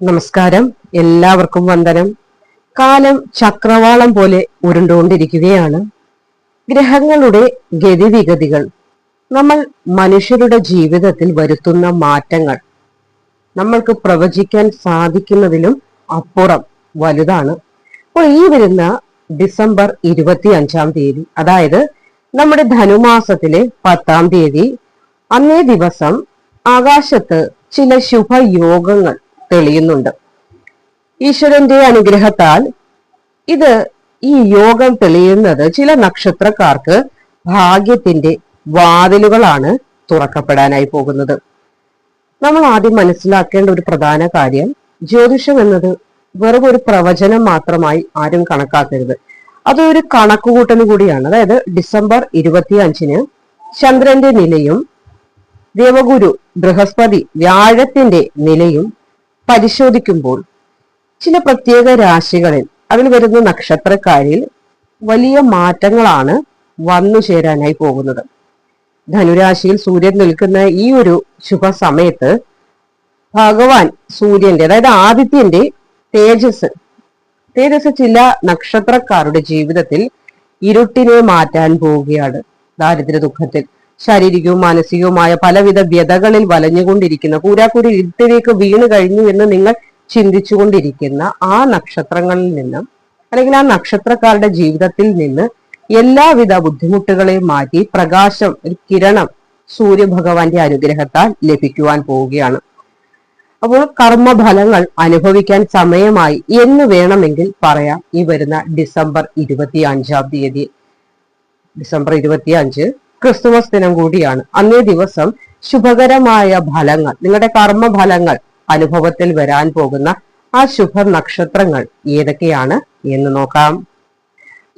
നമസ്കാരം. എല്ലാവർക്കും വന്ദനം. കാലം ചക്രവാളം പോലെ ഉരുണ്ടുകൊണ്ടിരിക്കുകയാണ്. ഗ്രഹങ്ങളുടെ ഗതിവിഗതികൾ. നമ്മൾ മനുഷ്യരുടെ ജീവിതത്തിൽ വരുത്തുന്ന മാറ്റങ്ങൾ. നമ്മൾക്ക് പ്രവചിക്കാൻ സാധിക്കുന്നതിലും അപ്പുറം വലുതാണ്. അപ്പോൾ ഈ വരുന്ന ഡിസംബർ ഇരുപത്തി അഞ്ചാം തീയതി അതായത് നമ്മുടെ ധനുമാസത്തിലെ പത്താം തീയതി അന്നേ ദിവസം ആകാശത്ത് ചില ശുഭയോഗങ്ങൾ തെളിയുന്നുണ്ട്. ഈശ്വരന്റെ അനുഗ്രഹത്താൽ ഇത് ഈ യോഗം തെളിയുന്നത് ചില നക്ഷത്രക്കാർക്ക് ഭാഗ്യത്തിന്റെ വാതിലുകളാണ് തുറക്കപ്പെടാനായി പോകുന്നത്. നമ്മൾ ആദ്യം മനസ്സിലാക്കേണ്ട ഒരു പ്രധാന കാര്യം ജ്യോതിഷം എന്നത് വെറും ഒരു പ്രവചനം മാത്രമായി ആരും കണക്കാക്കരുത്. അതൊരു കണക്കുകൂട്ടൽ കൂടിയാണ്. അതായത് ഡിസംബർ ഇരുപത്തി അഞ്ചിന് ചന്ദ്രന്റെ നിലയും ദേവഗുരു ബൃഹസ്പതി വ്യാഴത്തിന്റെ നിലയും പരിശോധിക്കുമ്പോൾ ചില പ്രത്യേക രാശികളിൽ അതിൽ വരുന്ന നക്ഷത്രക്കാരിൽ വലിയ മാറ്റങ്ങളാണ് വന്നു ചേരാനായി പോകുന്നത്. ധനുരാശിയിൽ സൂര്യൻ നിൽക്കുന്ന ഈ ഒരു ശുഭ സമയത്ത് ഭഗവാൻ സൂര്യന്റെ അതായത് ആദിത്യന്റെ തേജസ് തേജസ് ചില നക്ഷത്രക്കാരുടെ ജീവിതത്തിൽ ഇരുട്ടിനെ മാറ്റാൻ പോവുകയാണ് ദാരിദ്ര്യ ദുഃഖത്തിൽ. ശാരീരികവും മാനസികവുമായ പലവിധ വ്യതകളിൽ വലഞ്ഞുകൊണ്ടിരിക്കുന്ന കൂരാക്കൂരി ഇരുട്ടിലേക്ക് വീണു കഴിഞ്ഞു എന്ന് നിങ്ങൾ ചിന്തിച്ചുകൊണ്ടിരിക്കുന്ന ആ നക്ഷത്രങ്ങളിൽ നിന്നും അല്ലെങ്കിൽ ആ നക്ഷത്രക്കാരുടെ ജീവിതത്തിൽ നിന്ന് എല്ലാവിധ ബുദ്ധിമുട്ടുകളെയും മാറ്റി പ്രകാശം ഒരു കിരണം സൂര്യഭഗവാന്റെ അനുഗ്രഹത്താൽ ലഭിക്കുവാൻ പോവുകയാണ്. അപ്പോൾ കർമ്മഫലങ്ങൾ അനുഭവിക്കാൻ സമയമായി എന്ന് വേണമെങ്കിൽ പറയാം. ഈ വരുന്ന ഡിസംബർ ഇരുപത്തി അഞ്ചാം തീയതി. ഡിസംബർ ഇരുപത്തി അഞ്ച് ക്രിസ്തുമസ് ദിനം കൂടിയാണ്. അന്നേ ദിവസം ശുഭകരമായ ഫലങ്ങൾ നിങ്ങളുടെ കർമ്മഫലങ്ങൾ അനുഭവത്തിൽ വരാൻ പോകുന്ന ആ ശുഭ നക്ഷത്രങ്ങൾ ഏതൊക്കെയാണ് എന്ന് നോക്കാം.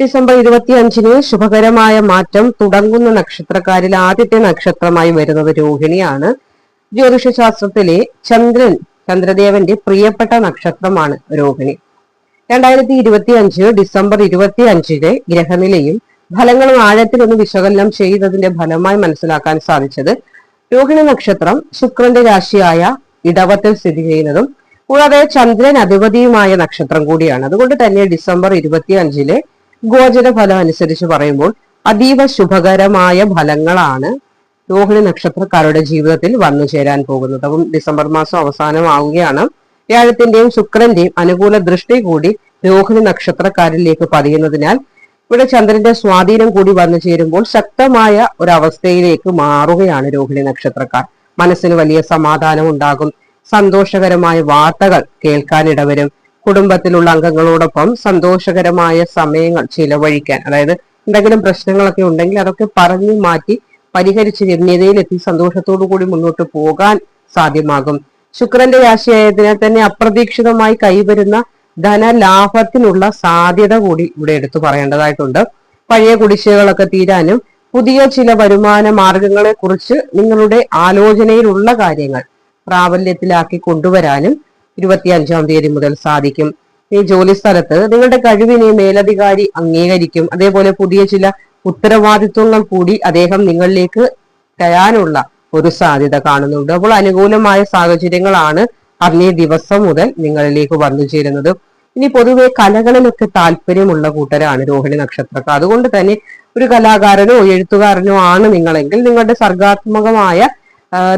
ഡിസംബർ ഇരുപത്തി അഞ്ചിന് ശുഭകരമായ മാറ്റം തുടങ്ങുന്ന നക്ഷത്രക്കാരിൽ ആദ്യത്തെ നക്ഷത്രമായി വരുന്നത് രോഹിണിയാണ്. ജ്യോതിഷശാസ്ത്രത്തിലെ ചന്ദ്രൻ ചന്ദ്രദേവന്റെ പ്രിയപ്പെട്ട നക്ഷത്രമാണ് രോഹിണി. രണ്ടായിരത്തി ഇരുപത്തി അഞ്ച് ഡിസംബർ ഇരുപത്തി അഞ്ചിലെ ഗ്രഹനിലയും ഫലങ്ങളും ആഴത്തിലൊന്ന് വിശകലനം ചെയ്തതിന്റെ ഫലമായി മനസ്സിലാക്കാൻ സാധിച്ചത് രോഹിണി നക്ഷത്രം ശുക്രന്റെ രാശിയായ ഇടവത്തിൽ സ്ഥിതി ചെയ്യുന്നതും കൂടാതെ ചന്ദ്രൻ അധിപതിയുമായ നക്ഷത്രം കൂടിയാണ്. അതുകൊണ്ട് തന്നെ ഡിസംബർ ഇരുപത്തി അഞ്ചിലെ ഗോചര ഫലം അനുസരിച്ച് പറയുമ്പോൾ അതീവ ശുഭകരമായ ഫലങ്ങളാണ് രോഹിണി നക്ഷത്രക്കാരുടെ ജീവിതത്തിൽ വന്നു ചേരാൻ പോകുന്നത്. അപ്പം ഡിസംബർ മാസം അവസാനമാവുകയാണ്. വ്യാഴത്തിന്റെയും ശുക്രന്റെയും അനുകൂല ദൃഷ്ടി കൂടി രോഹിണി നക്ഷത്രക്കാരിലേക്ക് പതിയുന്നതിനാൽ ഇവിടെ ചന്ദ്രന്റെ സ്വാധീനം കൂടി വന്നു ചേരുമ്പോൾ ശക്തമായ ഒരവസ്ഥയിലേക്ക് മാറുകയാണ് രോഹിണി നക്ഷത്രക്കാർ. മനസ്സിന് വലിയ സമാധാനം ഉണ്ടാകും. സന്തോഷകരമായ വാർത്തകൾ കേൾക്കാനിടവരും കുടുംബത്തിലുള്ള അംഗങ്ങളോടൊപ്പം സന്തോഷകരമായ സമയങ്ങൾ ചിലവഴിക്കാൻ അതായത് എന്തെങ്കിലും പ്രശ്നങ്ങളൊക്കെ ഉണ്ടെങ്കിൽ അതൊക്കെ പറഞ്ഞു മാറ്റി പരിഹരിച്ച് രമ്യതയിലെത്തി സന്തോഷത്തോടു കൂടി മുന്നോട്ട് പോകാൻ സാധ്യമാകും. ശുക്രന്റെ രാശിയായതിനാൽ തന്നെ അപ്രതീക്ഷിതമായി കൈവരുന്ന ധനലാഭത്തിനുള്ള സാധ്യത കൂടി ഇവിടെ എടുത്തു പറയേണ്ടതായിട്ടുണ്ട്. പഴയ കുടിശ്ശികകളൊക്കെ തീരാനും പുതിയ ചില വരുമാന മാർഗങ്ങളെ കുറിച്ച് നിങ്ങളുടെ ആലോചനയിലുള്ള കാര്യങ്ങൾ പ്രാബല്യത്തിലാക്കി കൊണ്ടുവരാനും ഇരുപത്തിയഞ്ചാം തീയതി മുതൽ സാധിക്കും. ഈ ജോലി സ്ഥലത്ത് നിങ്ങളുടെ കഴിവിനെ മേലധികാരി അംഗീകരിക്കും. അതേപോലെ പുതിയ ചില ഉത്തരവാദിത്വങ്ങൾ കൂടി അദ്ദേഹം നിങ്ങളിലേക്ക് തരാനുള്ള ഒരു സാധ്യത കാണുന്നുണ്ട്. അപ്പോൾ അനുകൂലമായ സാഹചര്യങ്ങളാണ് അന്നേ ദിവസം മുതൽ നിങ്ങളിലേക്ക് വന്നു ചേരുന്നത്. ഇനി പൊതുവെ കലകളിലൊക്കെ താല്പര്യമുള്ള കൂട്ടരാണ് രോഹിണി നക്ഷത്രക്കാർ. അതുകൊണ്ട് തന്നെ ഒരു കലാകാരനോ എഴുത്തുകാരനോ ആണ് നിങ്ങളെങ്കിൽ നിങ്ങളുടെ സർഗാത്മകമായ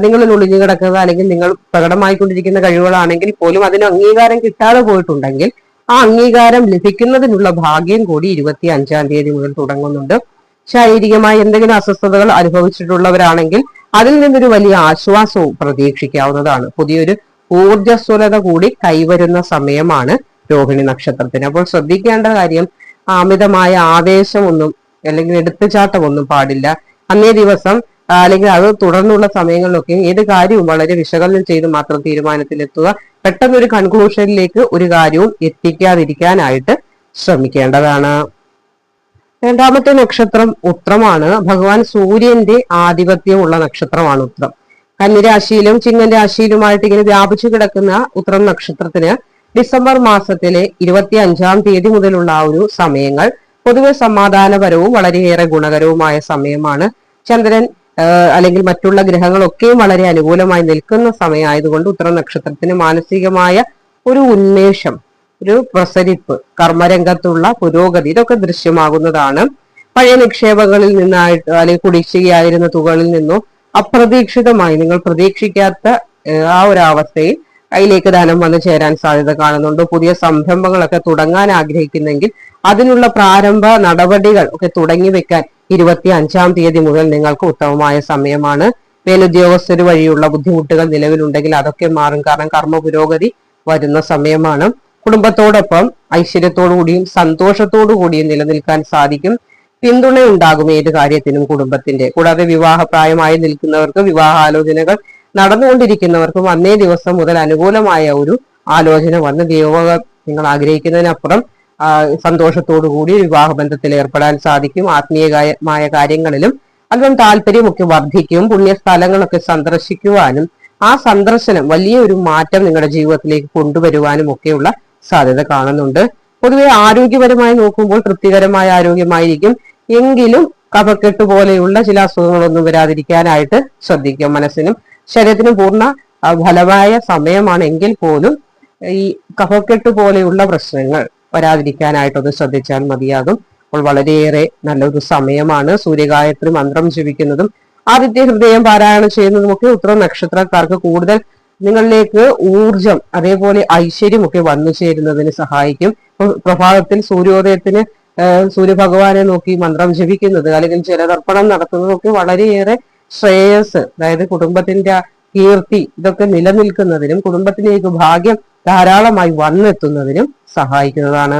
നിങ്ങളിൽ ഒളിഞ്ഞു കിടക്കുക അല്ലെങ്കിൽ നിങ്ങൾ പ്രകടമായിക്കൊണ്ടിരിക്കുന്ന കഴിവുകളാണെങ്കിൽ പോലും അതിന് അംഗീകാരം കിട്ടാതെ പോയിട്ടുണ്ടെങ്കിൽ ആ അംഗീകാരം ലഭിക്കുന്നതിനുള്ള ഭാഗ്യം കൂടി ഇരുപത്തി അഞ്ചാം തീയതി മുതൽ തുടങ്ങുന്നുണ്ട്. ശാരീരികമായി എന്തെങ്കിലും അസ്വസ്ഥതകൾ അനുഭവിച്ചിട്ടുള്ളവരാണെങ്കിൽ അതിൽ നിന്നൊരു വലിയ ആശ്വാസവും പ്രതീക്ഷിക്കാവുന്നതാണ്. പുതിയൊരു ഊർജസ്വലത കൂടി കൈവരുന്ന സമയമാണ്. രോഹിണി നക്ഷത്രത്തിന്. അപ്പോൾ ശ്രദ്ധിക്കേണ്ട കാര്യം അമിതമായ ആവേശമൊന്നും അല്ലെങ്കിൽ എടുത്തുചാട്ടമൊന്നും പാടില്ല. അന്നേ ദിവസം അല്ലെങ്കിൽ അത് തുടർന്നുള്ള സമയങ്ങളിലൊക്കെ ഏത് കാര്യവും വളരെ വിശകലനം ചെയ്ത് മാത്രം തീരുമാനത്തിലെത്തുക. പെട്ടെന്ന് ഒരു കൺക്ലൂഷനിലേക്ക് ഒരു കാര്യവും എത്തിക്കാതിരിക്കാനായിട്ട് ശ്രമിക്കേണ്ടതാണ്. രണ്ടാമത്തെ നക്ഷത്രം ഉത്രമാണ് ഭഗവാൻ സൂര്യന്റെ ആധിപത്യമുള്ള നക്ഷത്രമാണ് ഉത്രം. കന്നിരാശിയിലും ചിങ്ങൻ രാശിയിലുമായിട്ട് ഇങ്ങനെ വ്യാപിച്ചു കിടക്കുന്ന ഉത്രം നക്ഷത്രത്തിന് ഡിസംബർ മാസത്തിലെ ഇരുപത്തി അഞ്ചാം തീയതി മുതലുള്ള ആ ഒരു സമയങ്ങൾ പൊതുവെ സമാധാനപരവും വളരെയേറെ ഗുണകരവുമായ സമയമാണ്. ചന്ദ്രൻ അല്ലെങ്കിൽ മറ്റുള്ള ഗ്രഹങ്ങളൊക്കെയും വളരെ അനുകൂലമായി നിൽക്കുന്ന സമയമായതുകൊണ്ട് ഉത്തര നക്ഷത്രത്തിന് മാനസികമായ ഒരു ഉന്മേഷം ഒരു പ്രസരിപ്പ് കർമ്മരംഗത്തുള്ള പുരോഗതി ഇതൊക്കെ ദൃശ്യമാകുന്നതാണ്. പഴയ നിക്ഷേപങ്ങളിൽ നിന്നായിട്ട് അല്ലെങ്കിൽ കുടിശ്ശികയായിരുന്ന തുകളിൽ നിന്നോ അപ്രതീക്ഷിതമായി നിങ്ങൾ പ്രതീക്ഷിക്കാത്ത ആ ഒരു അവസ്ഥയിൽ കയ്യിലേക്ക് ധനം വന്നു ചേരാൻ സാധ്യത കാണുന്നുണ്ട്. പുതിയ സംരംഭങ്ങളൊക്കെ തുടങ്ങാൻ ആഗ്രഹിക്കുന്നെങ്കിൽ അതിനുള്ള പ്രാരംഭ നടപടികൾ ഒക്കെ തുടങ്ങി വെക്കാൻ ഇരുപത്തി അഞ്ചാം തീയതി മുതൽ നിങ്ങൾക്ക് ഉത്തമമായ സമയമാണ്. മേലുദ്യോഗസ്ഥർ വഴിയുള്ള ബുദ്ധിമുട്ടുകൾ നിലവിലുണ്ടെങ്കിൽ അതൊക്കെ മാറും. കാരണം കർമ്മ പുരോഗതി വരുന്ന സമയമാണ്. കുടുംബത്തോടൊപ്പം ഐശ്വര്യത്തോടു കൂടിയും സന്തോഷത്തോടു കൂടിയും നിലനിൽക്കാൻ സാധിക്കും. പിന്തുണയുണ്ടാകും ഏത് കാര്യത്തിനും കുടുംബത്തിന്റെ. കൂടാതെ വിവാഹപ്രായമായി നിൽക്കുന്നവർക്ക് വിവാഹാലോചനകൾ നടന്നുകൊണ്ടിരിക്കുന്നവർക്കും അന്നേ ദിവസം മുതൽ അനുകൂലമായ ഒരു ആലോചന വന്ന് വിവാഹം നിങ്ങൾ ആഗ്രഹിക്കുന്നതിനപ്പുറം സന്തോഷത്തോടു കൂടി വിവാഹബന്ധത്തിൽ ഏർപ്പെടാൻ സാധിക്കും. ആത്മീയമായ കാര്യങ്ങളിലും അല്പം താല്പര്യമൊക്കെ വർദ്ധിക്കും. പുണ്യസ്ഥലങ്ങളൊക്കെ സന്ദർശിക്കുവാനും ആ സന്ദർശനം വലിയൊരു മാറ്റം നിങ്ങളുടെ ജീവിതത്തിലേക്ക് കൊണ്ടുവരുവാനും ഒക്കെയുള്ള സാധ്യത കാണുന്നുണ്ട്. പൊതുവെ ആരോഗ്യപരമായി നോക്കുമ്പോൾ തൃപ്തികരമായ ആരോഗ്യമായിരിക്കും. എങ്കിലും കഫക്കെട്ട് പോലെയുള്ള ചില അസുഖങ്ങളൊന്നും വരാതിരിക്കാനായിട്ട് ശ്രദ്ധിക്കുക മനസ്സിനും. ശരീരത്തിനും പൂർണ ഫലമായ സമയമാണെങ്കിൽ പോലും ഈ കഫക്കെട്ട് പോലെയുള്ള പ്രശ്നങ്ങൾ വരാതിരിക്കാനായിട്ടൊന്ന് ശ്രദ്ധിച്ചാൽ മതിയാകും. അപ്പോൾ വളരെയേറെ നല്ലൊരു സമയമാണ്. സൂര്യഗായത്രി മന്ത്രം ജപിക്കുന്നതും ആദിത്യ ഹൃദയം പാരായണം ചെയ്യുന്നതുമൊക്കെ ഉത്തര നക്ഷത്രക്കാർക്ക് കൂടുതൽ നിങ്ങളിലേക്ക് ഊർജം അതേപോലെ ഐശ്വര്യമൊക്കെ വന്നു ചേരുന്നതിന് സഹായിക്കും. പ്രഭാതത്തിൽ സൂര്യോദയത്തിന് സൂര്യഭഗവാനെ നോക്കി മന്ത്രം ജപിക്കുന്നത് അല്ലെങ്കിൽ ജലതർപ്പണം നടത്തുന്നതൊക്കെ വളരെയേറെ ശ്രേയസ് അതായത് കുടുംബത്തിന്റെ കീർത്തി ഇതൊക്കെ നിലനിൽക്കുന്നതിനും കുടുംബത്തിലേക്ക് ഭാഗ്യം ധാരാളമായി വന്നെത്തുന്നതിനും സഹായിക്കുന്നതാണ്.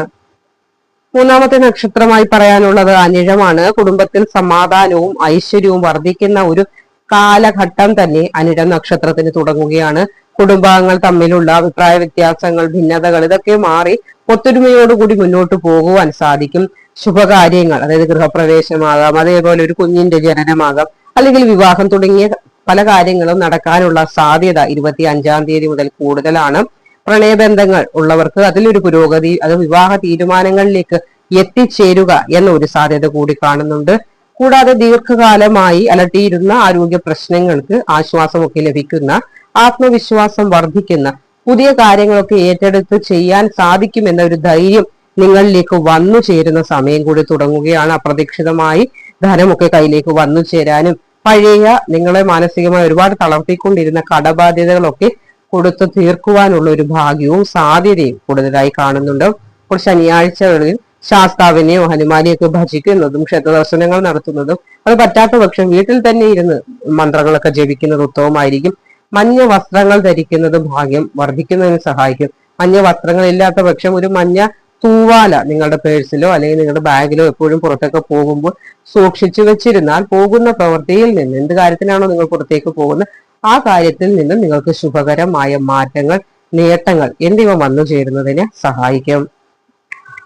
മൂന്നാമത്തെ നക്ഷത്രമായി പറയാനുള്ളത് അനിഴമാണ്. കുടുംബത്തിൽ സമാധാനവും ഐശ്വര്യവും വർദ്ധിക്കുന്ന ഒരു കാലഘട്ടം തന്നെ അനിഴം നക്ഷത്രത്തിന് തുടങ്ങുകയാണ്. കുടുംബാംഗങ്ങൾ തമ്മിലുള്ള അഭിപ്രായ വ്യത്യാസങ്ങൾ ഭിന്നതകൾ ഇതൊക്കെ മാറി ഒത്തൊരുമയോടുകൂടി മുന്നോട്ട് പോകുവാൻ സാധിക്കും. ശുഭകാര്യങ്ങൾ അതായത് ഗൃഹപ്രവേശമാകാം അതേപോലെ ഒരു കുഞ്ഞിന്റെ ജനനമാകാം അല്ലെങ്കിൽ വിവാഹം തുടങ്ങിയ പല കാര്യങ്ങളും നടക്കാനുള്ള സാധ്യത ഇരുപത്തി അഞ്ചാം തീയതി മുതൽ കൂടുതലാണ്. പ്രണയബന്ധങ്ങൾ ഉള്ളവർക്ക് അതിലൊരു പുരോഗതി അത് വിവാഹ തീരുമാനങ്ങളിലേക്ക് എത്തിച്ചേരുക എന്ന ഒരു സാധ്യത കൂടി കാണുന്നുണ്ട്. കൂടാതെ ദീർഘകാലമായി അലട്ടിയിരുന്ന ആരോഗ്യ പ്രശ്നങ്ങൾക്ക് ആശ്വാസമൊക്കെ ലഭിക്കുന്ന ആത്മവിശ്വാസം വർദ്ധിക്കുന്ന പുതിയ കാര്യങ്ങളൊക്കെ ഏറ്റെടുത്ത് ചെയ്യാൻ സാധിക്കുമെന്ന ഒരു ധൈര്യം നിങ്ങളിലേക്ക് വന്നു ചേരുന്ന സമയം കൂടി തുടങ്ങുകയാണ്. അപ്രതീക്ഷിതമായി ധനമൊക്കെ കയ്യിലേക്ക് വന്നു ചേരാനും പഴയ നിങ്ങളെ മാനസികമായി ഒരുപാട് തളർത്തിക്കൊണ്ടിരുന്ന കടബാധ്യതകളൊക്കെ കൊടുത്തു തീർക്കുവാനുള്ള ഒരു ഭാഗ്യവും സാധ്യതയും കൂടുതലായി കാണുന്നുണ്ട്. ഇപ്പോൾ ശനിയാഴ്ചകളിൽ ശാസ്താവിനെയോ ഹനുമാനെയൊക്കെ ഭജിക്കുന്നതും ക്ഷേത്ര ദർശനങ്ങൾ നടത്തുന്നതും അത് പറ്റാത്ത പക്ഷം വീട്ടിൽ തന്നെ ഇരുന്ന് മന്ത്രങ്ങളൊക്കെ ജപിക്കുന്നത് ഉത്തമമായിരിക്കും. മഞ്ഞ വസ്ത്രങ്ങൾ ധരിക്കുന്നത് ഭാഗ്യം വർദ്ധിക്കുന്നതിന് സഹായിക്കും. മഞ്ഞ വസ്ത്രങ്ങൾ ഇല്ലാത്ത പക്ഷം ഒരു മഞ്ഞ തൂവാല നിങ്ങളുടെ പേഴ്സിലോ അല്ലെങ്കിൽ നിങ്ങളുടെ ബാഗിലോ എപ്പോഴും പുറത്തേക്ക് പോകുമ്പോൾ സൂക്ഷിച്ചു വെച്ചിരുന്നാൽ പോകുന്ന പ്രവൃത്തിയിൽ നിന്ന് എന്ത് കാര്യത്തിനാണോ നിങ്ങൾ പുറത്തേക്ക് പോകുന്നത് ആ കാര്യത്തിൽ നിന്നും നിങ്ങൾക്ക് ശുഭകരമായ മാറ്റങ്ങൾ നേട്ടങ്ങൾ എന്നിവ വന്നു ചേരുന്നതിന് സഹായിക്കും.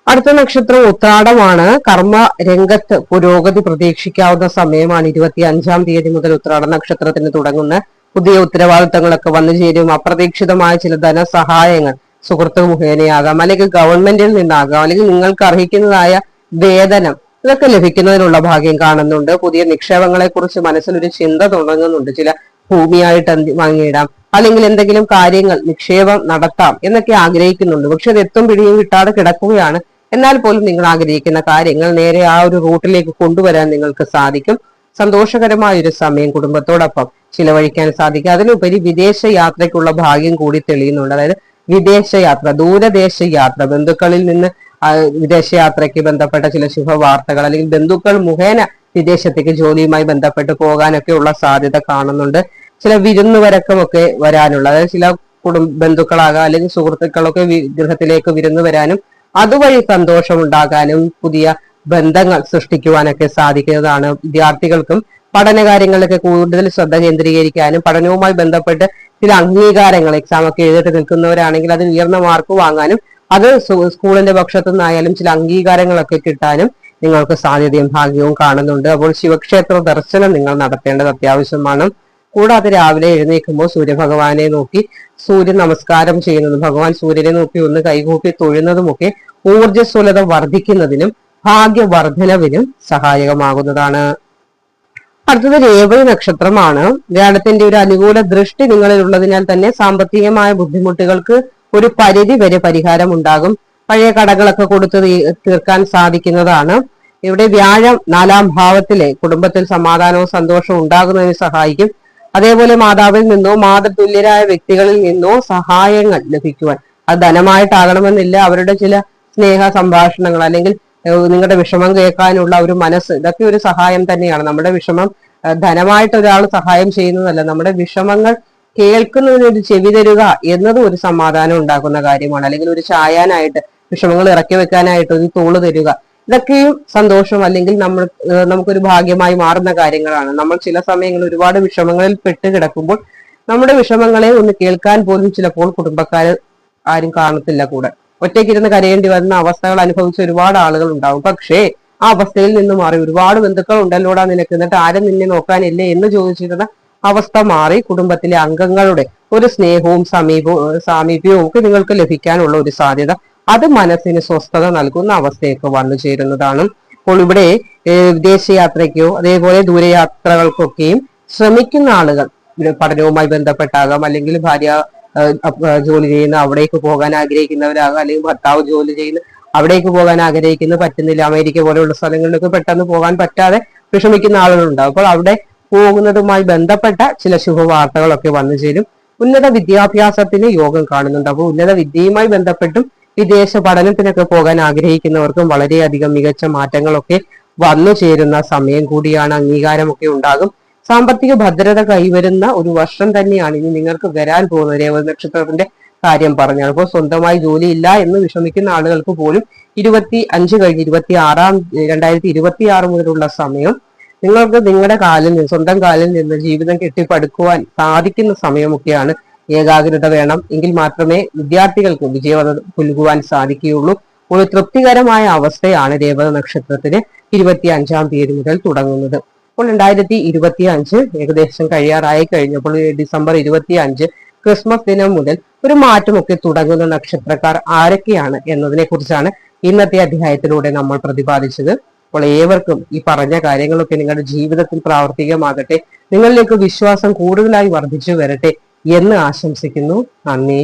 അടുത്ത നക്ഷത്രം ഉത്രാടമാണ്. കർമ്മ രംഗത്ത് പുരോഗതി പ്രതീക്ഷിക്കാവുന്ന സമയമാണ്. ഇരുപത്തി അഞ്ചാം തീയതി മുതൽ ഉത്രാട നക്ഷത്രത്തിന് തുടങ്ങുന്ന പുതിയ ഉത്തരവാദിത്തങ്ങളൊക്കെ വന്നു ചേരും. അപ്രതീക്ഷിതമായ ചില ധനസഹായങ്ങൾ സുഹൃത്ത് മുഖേനയാകാം. അല്ലെങ്കിൽ ഗവൺമെന്റിൽ നിന്നാകാം. അല്ലെങ്കിൽ നിങ്ങൾക്ക് അർഹിക്കുന്നതായ വേതനം ഇതൊക്കെ ലഭിക്കുന്നതിനുള്ള ഭാഗ്യം കാണുന്നുണ്ട്. പുതിയ നിക്ഷേപങ്ങളെ കുറിച്ച് മനസ്സിലൊരു ചിന്ത തുടങ്ങുന്നുണ്ട്. ചില ഭൂമിയായിട്ട് വാങ്ങിയിടാം. അല്ലെങ്കിൽ എന്തെങ്കിലും കാര്യങ്ങൾ നിക്ഷേപം നടത്താം എന്നൊക്കെ ആഗ്രഹിക്കുന്നുണ്ട്. പക്ഷെ അത് എത്തും പിടിയും കിട്ടാതെ കിടക്കുകയാണ്. എന്നാൽ പോലും നിങ്ങൾ ആഗ്രഹിക്കുന്ന കാര്യങ്ങൾ നേരെ ആ ഒരു റൂട്ടിലേക്ക് കൊണ്ടുവരാൻ നിങ്ങൾക്ക് സാധിക്കും. സന്തോഷകരമായ ഒരു സമയം കുടുംബത്തോടൊപ്പം ചിലവഴിക്കാൻ സാധിക്കും. അതിലുപരി വിദേശ യാത്രയ്ക്കുള്ള ഭാഗ്യം കൂടി തെളിയുന്നുണ്ട്. അതായത് വിദേശ യാത്ര ദൂരദേശ യാത്ര ബന്ധുക്കളിൽ നിന്ന് വിദേശയാത്രയ്ക്ക് ബന്ധപ്പെട്ട ചില ശുഭവാർത്തകൾ അല്ലെങ്കിൽ ബന്ധുക്കൾ മുഖേന വിദേശത്തേക്ക് ജോലിയുമായി ബന്ധപ്പെട്ട് പോകാനൊക്കെ ഉള്ള സാധ്യത കാണുന്നുണ്ട്. ചില വിരുന്നുവരക്കമൊക്കെ വരാനുള്ള അതായത് ചില കുടുംബ ബന്ധുക്കളാകാം അല്ലെങ്കിൽ സുഹൃത്തുക്കളൊക്കെ വിഗ്രഹത്തിലേക്ക് വിരുന്നു വരാനും അതുവഴി സന്തോഷം ഉണ്ടാകാനും പുതിയ ബന്ധങ്ങൾ സൃഷ്ടിക്കുവാനൊക്കെ സാധിക്കുന്നതാണ് വിദ്യാർത്ഥികൾക്കും പഠന കാര്യങ്ങളിലൊക്കെ കൂടുതൽ ശ്രദ്ധ കേന്ദ്രീകരിക്കാനും പഠനവുമായി ബന്ധപ്പെട്ട് ചില അംഗീകാരങ്ങൾ എക്സാം ഒക്കെ എഴുതിട്ട് നിൽക്കുന്നവരാണെങ്കിൽ അതിൽ ഉയർന്ന മാർക്ക് വാങ്ങാനും അത് സ്കൂളിന്റെ പക്ഷത്തു നിന്നായാലും ചില അംഗീകാരങ്ങളൊക്കെ കിട്ടാനും നിങ്ങൾക്ക് സാധ്യതയും ഭാഗ്യവും കാണുന്നുണ്ട്. അപ്പോൾ ശിവക്ഷേത്ര ദർശനം നിങ്ങൾ നടത്തേണ്ടത് അത്യാവശ്യമാണ്. കൂടാതെ രാവിലെ എഴുന്നേൽക്കുമ്പോൾ സൂര്യഭഗവാനെ നോക്കി സൂര്യ നമസ്കാരം ചെയ്യുന്നതും ഭഗവാൻ സൂര്യനെ നോക്കി ഒന്ന് കൈകൂപ്പി തൊഴുന്നതുമൊക്കെ ഊർജസ്വലത വർദ്ധിക്കുന്നതിനും ഭാഗ്യവർദ്ധനവിനും സഹായകമാകുന്നതാണ്. അടുത്തത് രേവതി നക്ഷത്രമാണ്. വ്യാഴത്തിന്റെ ഒരു അനുകൂല ദൃഷ്ടി നിങ്ങളിൽ ഉള്ളതിനാൽ തന്നെ സാമ്പത്തികമായ ബുദ്ധിമുട്ടുകൾക്ക് ഒരു പരിധി വരെ പരിഹാരം ഉണ്ടാകും. പഴയ കടകളൊക്കെ കൊടുത്ത് തീർക്കാൻ സാധിക്കുന്നതാണ്. ഇവിടെ വ്യാഴം നാലാം ഭാവത്തിലെ കുടുംബത്തിൽ സമാധാനവും സന്തോഷവും ഉണ്ടാകുന്നതിന് സഹായിക്കും. അതേപോലെ മാതാവിൽ നിന്നോ മാതൃതുല്യരായ വ്യക്തികളിൽ നിന്നോ സഹായങ്ങൾ ലഭിക്കുവാൻ. അത് ധനമായിട്ടാകണമെന്നില്ല. അവരുടെ ചില സ്നേഹ സംഭാഷണങ്ങൾ അല്ലെങ്കിൽ നിങ്ങളുടെ വിഷമം കേൾക്കാനുള്ള ഒരു മനസ്സ് ഇതൊക്കെ ഒരു സഹായം തന്നെയാണ്. നമ്മുടെ വിഷമം ധനമായിട്ട് ഒരാൾ സഹായം ചെയ്യുന്നതല്ല. നമ്മുടെ വിഷമങ്ങൾ കേൾക്കുന്നതിനൊരു ചെവി തരുക എന്നത് ഒരു സമാധാനം ഉണ്ടാക്കുന്ന കാര്യമാണ്. അല്ലെങ്കിൽ ഒരു ചായാനായിട്ട് വിഷമങ്ങൾ ഇറക്കി വെക്കാനായിട്ട് ഒരു തോൾ തരുക. ഇതൊക്കെയും സന്തോഷം അല്ലെങ്കിൽ നമ്മൾ നമുക്കൊരു ഭാഗ്യമായി മാറുന്ന കാര്യങ്ങളാണ്. നമ്മൾ ചില സമയങ്ങളിൽ ഒരുപാട് വിഷമങ്ങളിൽ പെട്ട് കിടക്കുമ്പോൾ നമ്മുടെ വിഷമങ്ങളെ ഒന്ന് കേൾക്കാൻ പോലും ചിലപ്പോൾ കുടുംബക്കാർ ആരും കാണത്തില്ല കൂടെ. ഒറ്റയ്ക്കിരുന്ന് കരയേണ്ടി വരുന്ന അവസ്ഥകൾ അനുഭവിച്ച ഒരുപാട് ആളുകൾ ഉണ്ടാവും. പക്ഷേ ആ അവസ്ഥയിൽ നിന്ന് മാറി ഒരുപാട് ബന്ധുക്കൾ ഉണ്ടല്ലോടാ നിനക്ക്? എന്നിട്ട് ആരും നിന്നെ നോക്കാനില്ലേ എന്ന് ചോദിച്ചിരുന്ന അവസ്ഥ മാറി കുടുംബത്തിലെ അംഗങ്ങളുടെ ഒരു സ്നേഹവും സമീപവും സാമീപ്യവും ഒക്കെ നിങ്ങൾക്ക് ലഭിക്കാനുള്ള ഒരു സാധ്യത അത് മനസ്സിന് സ്വസ്ഥത നൽകുന്ന അവസ്ഥയൊക്കെ വന്നു ചേരുന്നതാണ്. അപ്പോൾ ഇവിടെ വിദേശ വിദേശയാത്രയ്ക്കോ അതേപോലെ ദൂരയാത്രകൾക്കൊക്കെയും ശ്രമിക്കുന്ന ആളുകൾ പഠനവുമായി ബന്ധപ്പെട്ടാകാം അല്ലെങ്കിൽ ഭാര്യ ജോലി ചെയ്യുന്ന അവിടേക്ക് പോകാൻ ആഗ്രഹിക്കുന്നവരാകാം അല്ലെങ്കിൽ ഭർത്താവ് ജോലി ചെയ്യുന്ന അവിടേക്ക് പോകാൻ ആഗ്രഹിക്കുന്ന പറ്റുന്നില്ല അമേരിക്ക പോലെയുള്ള സ്ഥലങ്ങളിലൊക്കെ പെട്ടെന്ന് പോകാൻ പറ്റാതെ വിഷമിക്കുന്ന ആളുകളുണ്ടാവും. അപ്പോൾ അവിടെ പോകുന്നതുമായി ബന്ധപ്പെട്ട ചില ശുഭവാർത്തകളൊക്കെ വന്നു ചേരും. ഉന്നത വിദ്യാഭ്യാസത്തിന് യോഗം കാണുന്നുണ്ട്. അപ്പോൾ ഉന്നത വിദ്യയുമായി ബന്ധപ്പെട്ടും വിദേശ പഠനത്തിനൊക്കെ പോകാൻ ആഗ്രഹിക്കുന്നവർക്കും വളരെയധികം മികച്ച മാറ്റങ്ങളൊക്കെ വന്നു ചേരുന്ന സമയം കൂടിയാണ് അംഗീകാരമൊക്കെ ഉണ്ടാകും. സാമ്പത്തിക ഭദ്രത കൈവരുന്ന ഒരു വർഷം തന്നെയാണ് ഇനി നിങ്ങൾക്ക് വരാൻ പോകുന്നത്. രേവതി നക്ഷത്രത്തിന്റെ കാര്യം പറഞ്ഞാൽ അപ്പോൾ സ്വന്തമായി ജോലി ഇല്ല എന്ന് വിഷമിക്കുന്ന ആളുകൾക്ക് പോലും ഇരുപത്തി അഞ്ച് കഴിഞ്ഞ് ഇരുപത്തി ആറാം രണ്ടായിരത്തി ഇരുപത്തി ആറ് മുതലുള്ള സമയം നിങ്ങൾക്ക് നിങ്ങളുടെ കാലിൽ നിന്ന് സ്വന്തം കാലിൽ നിന്ന് ജീവിതം കെട്ടിപ്പടുക്കുവാൻ സാധിക്കുന്ന സമയമൊക്കെയാണ് ഏകാഗ്രത വേണം. എങ്കിൽ മാത്രമേ വിദ്യാർത്ഥികൾക്ക് വിജയവത പുലുകുവാൻ സാധിക്കുകയുള്ളൂ. ഒരു തൃപ്തികരമായ അവസ്ഥയാണ് രേവത നക്ഷത്രത്തിന് ഇരുപത്തി അഞ്ചാം തീയതി മുതൽ തുടങ്ങുന്നത്. അപ്പോൾ രണ്ടായിരത്തി ഇരുപത്തി അഞ്ച് ഏകദേശം കഴിയാറായി കഴിഞ്ഞപ്പോൾ ഡിസംബർ ഇരുപത്തി അഞ്ച് ക്രിസ്മസ് ദിനം മുതൽ ഒരു മാറ്റമൊക്കെ തുടങ്ങുന്ന നക്ഷത്രക്കാർ ആരൊക്കെയാണ് എന്നതിനെ കുറിച്ചാണ് ഇന്നത്തെ അധ്യായത്തിലൂടെ നമ്മൾ പ്രതിപാദിച്ചത്. അപ്പോൾ ഏവർക്കും ഈ പറഞ്ഞ കാര്യങ്ങളൊക്കെ നിങ്ങളുടെ ജീവിതത്തിൽ പ്രാവർത്തികമാകട്ടെ നിങ്ങളിലേക്ക് വിശ്വാസം കൂടുതലായി വർദ്ധിച്ചു വരട്ടെ എന്ന് ആശംസിക്കുന്നു. നന്ദി.